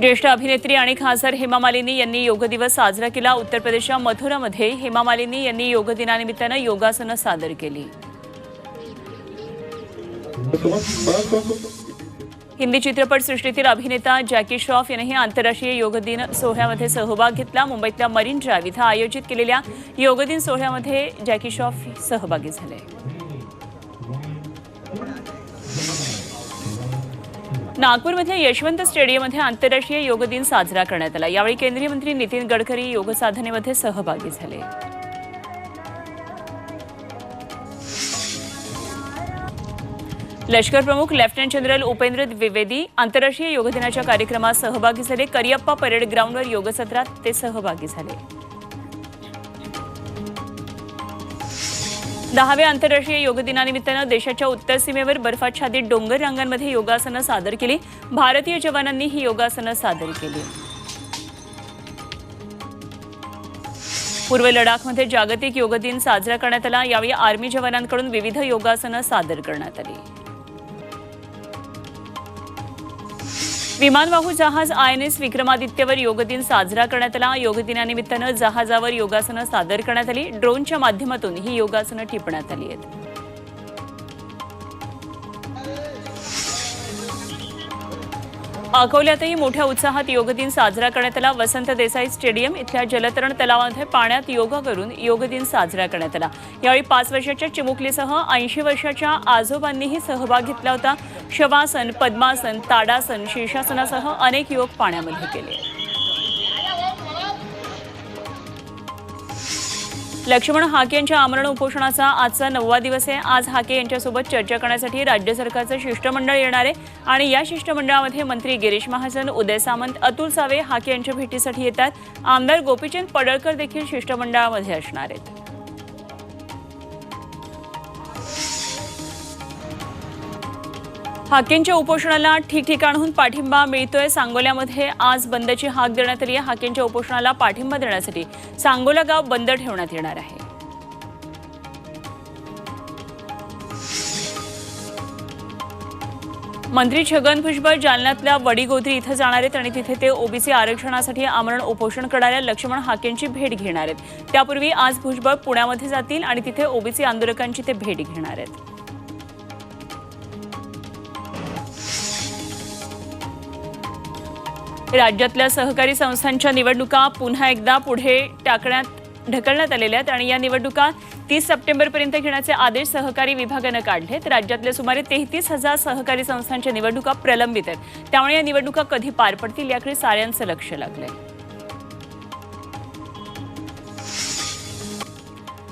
ज्येष्ठ अभिनेत्री आणि खासदार हेमा मालिनी यांनी योग दिवस साजरा केला. उत्तर प्रदेशच्या मथुरामध्ये हेमा मालिनी यांनी योग दिनानिमित्तानं योगासनं सादर केली. हिंदी चित्रपटसृष्टीतील अभिनेता जॅकी श्रॉफ यांनीही आंतरराष्ट्रीय योग दिन सोहळ्यामध्ये सहभाग घेतला. मुंबईतल्या मरीन ड्राईव्ह इथं आयोजित केलेल्या योग दिन सोहळ्यामध्ये जॅकी श्रॉफ सहभागी झाले. नागपूरमधल्या यशवंत स्टेडियममध्ये आंतरराष्ट्रीय योग दिन साजरा करण्यात आला. यावेळी केंद्रीय मंत्री नितीन गडकरी योग साधनेमध्ये सहभागी झाले. लष्कर प्रमुख लेफ्टनंट जनरल उपेंद्र द्विवेदी आंतरराष्ट्रीय योग दिनाच्या कार्यक्रमात सहभागी झाले. करियप्पा परेड ग्राउंडवर योगसत्रात ते सहभागी झाले. दहाव्या आंतरराष्ट्रीय योग दिनानिमित्तानं देशाच्या उत्तर सीमेवर बर्फाच्छादित डोंगर रांगांमध्ये योगासनं सादर केली. भारतीय जवानांनी ही योगासनं सादर केली. पूर्व लडाखमध्ये जागतिक योग दिन साजरा करण्यात आला. यावेळी आर्मी जवानांकडून विविध योगासनं सादर करण्यात आली. विमानवाहू जहाज आय एन एस विक्रमादित्यवर योगदिन साजरा करण्यात आला. योगदिनानिमित्तानं जहाजावर योगासनं सादर करण्यात आली. ड्रोनच्या माध्यमातून ही योगासनं टिपण्यात आली आहेत. अकोल्यातही मोठ्या उत्साहात योग दिन साजरा करण्यात आला. वसंत देसाई स्टेडियम इथल्या जलतरण तलावामध्ये पाण्यात योगा करून योग दिन साजरा करण्यात आला. यावेळी पाच वर्षाच्या चिमुकलीसह ऐंशी वर्षाच्या आजोबांनीही सहभाग घेतला होता. शवासन पद्मासन ताडासन शीर्षासनासह अनेक योग पाण्यामध्ये केले. लक्ष्मण हाके यांच्या आमरण उपोषणाचा आजचा नववा दिवस आहे. आज हाके यांच्यासोबत चर्चा करण्यासाठी राज्य सरकारचं शिष्टमंडळ येणार आहे. आणि या शिष्टमंडळामध्ये मंत्री गिरीश महाजन उदय सामंत अतुल सावे हाके यांच्या भेटीसाठी येतात. आमदार गोपीचंद पडळकर देखील शिष्टमंडळामध्ये असणार आहेत. हाकेंच्या उपोषणाला ठिकठिकाणहून पाठिंबा मिळतोय. सांगोल्यामध्ये आज बंदची हाक देण्यात आली आहे. हाकेंच्या उपोषणाला पाठिंबा देण्यासाठी सांगोला गाव बंद ठेवण्यात येणार आहे. मंत्री छगन भुजबळ जालन्यातल्या वडीगोद्री इथं जाणार आहेत आणि तिथे ते ओबीसी आरक्षणासाठी आमरण उपोषण करणाऱ्या लक्ष्मण हाकेंची भेट घेणार आहेत. त्यापूर्वी आज भुजबळ पुण्यामध्ये जातील आणि तिथे ओबीसी आंदोलकांची ते भेट घेणार आहेत. राज्यातल्या सहकारी संस्थांच्या निवडणुका पुन्हा एकदा पुढे टाकण्यात ढकलण्यात आलेल्या आहेत आणि या निवडणुका तीस सप्टेंबरपर्यंत घेण्याचे आदेश सहकारी विभागानं काढलेत. राज्यातल्या सुमारे तेहतीस हजार सहकारी संस्थांच्या निवडणुका प्रलंबित आहेत. त्यामुळे या निवडणुका कधी पार पडतील याकडे साऱ्यांचं लक्ष लागलंय.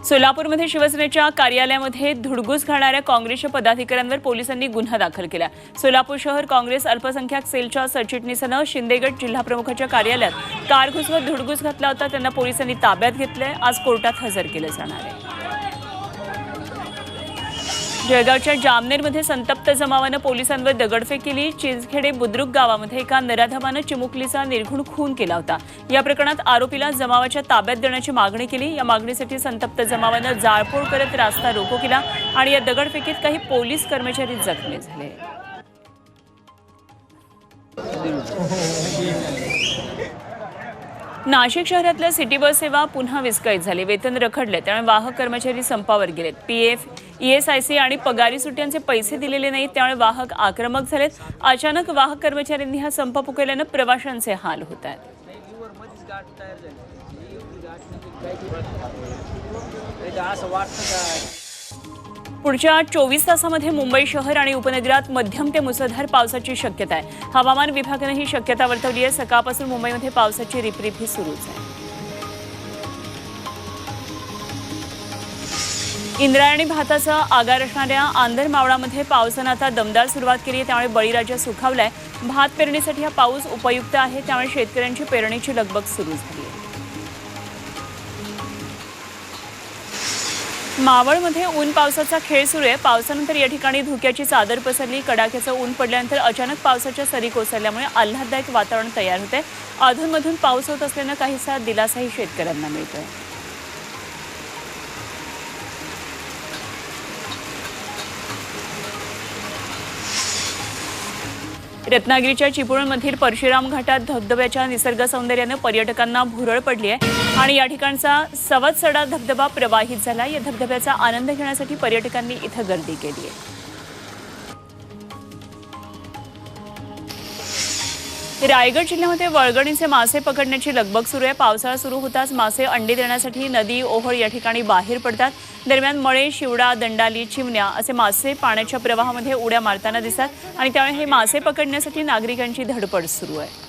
सोलापूरमध्ये शिवसेनेच्या कार्यालयामध्ये धुडगूस घालणाऱ्या काँग्रेसच्या पदाधिकाऱ्यांवर पोलिसांनी गुन्हा दाखल केला. सोलापूर शहर काँग्रेस अल्पसंख्याक सेलच्या सरचिटणीसानं शिंदेगड जिल्हाप्रमुखाच्या कार्यालयात कार घुसवत धुडगूस घातला होता. त्यांना पोलिसांनी ताब्यात घेतलंय. आज कोर्टात हजर केलं जाणार आहे. जळगावच्या जामनेरमध्ये संतप्त जमावानं पोलिसांवर दगडफेक केली. चिंचखेडे बुद्रुक गावामध्ये एका नराधमानं चिमुकलीचा निर्घुण खून केला होता. या प्रकरणात आरोपीला जमावाच्या ताब्यात देण्याची मागणी केली. या मागणीसाठी संतप्त जमावानं जाळपोळ करत रास्ता रोको केला आणि या दगडफेकीत काही पोलीस कर्मचारी जखमी झाले. नाशिक शहरातल्या सिटी बस सेवा पुन्हा विस्कळीत झाली. वेतन रखडले. त्यामुळे वाहक कर्मचारी संपावर गेलेत. आय सी आणि पगारी सुट्ट्यांचे पैसे दिलेले नाहीत. त्यामुळे वाहक आक्रमक झालेत. अचानक वाहक कर्मचाऱ्यांनी हा संप पुकारल्यानं प्रवाशांचे हाल होत आहेत. असं वाटतं पुढच्या चोवीस तासामध्ये मुंबई शहर आणि उपनगरात मध्यम ते मुसळधार पावसाची शक्यता आहे. हवामान विभागानं ही शक्यता वर्तवली आहे. सकाळपासून मुंबईमध्ये पावसाची रिपरिप ही सुरूच आहे. इंद्रायणी भाताचा आगार असणाऱ्या आंधर मावळामध्ये पावसानं आता दमदार सुरुवात केली आहे. त्यामुळे बळीराजा सुखावलाय. भात पेरणीसाठी हा पाऊस उपयुक्त आहे. त्यामुळे शेतकऱ्यांची पेरणीची लगबग सुरू झाली मावळमध्ये ऊन पावसाचा खेळ सुरू आहे. पावसानंतर या ठिकाणी धुक्याची चादर पसरली. कडाक्याचं ऊन पडल्यानंतर अचानक पावसाच्या सरी कोसळल्यामुळे आल्हाददायक वातावरण तयार होते अधूनमधून पाऊस होत असल्यानं काहीसा दिलासाही शेतकऱ्यांना मिळतोय. रत्नागिरीच्या चिपळूणमधील परशुराम घाटात धबधब्याच्या निसर्ग सौंदर्यानं पर्यटकांना भुरळ पडली आहे आणि या ठिकाणचा सवतसडा धबधबा प्रवाहित झाला. या धबधब्याचा आनंद घेण्यासाठी पर्यटकांनी इथं गर्दी केली आहे रायगड जिल्ह्यामध्ये वळगणीचे मासे पकडण्याची लगबग सुरू आहे. पावसाळा सुरू होताच मासे अंडी देण्यासाठी नदी ओहोळ या ठिकाणी बाहेर पडतात. दरम्यान मळे शिवडा दंडाली चिमण्या असे मासे पाण्याच्या प्रवाहामध्ये उड्या मारताना दिसतात आणि त्यामुळे हे मासे पकडण्यासाठी नागरिकांची धडपड सुरू आहे.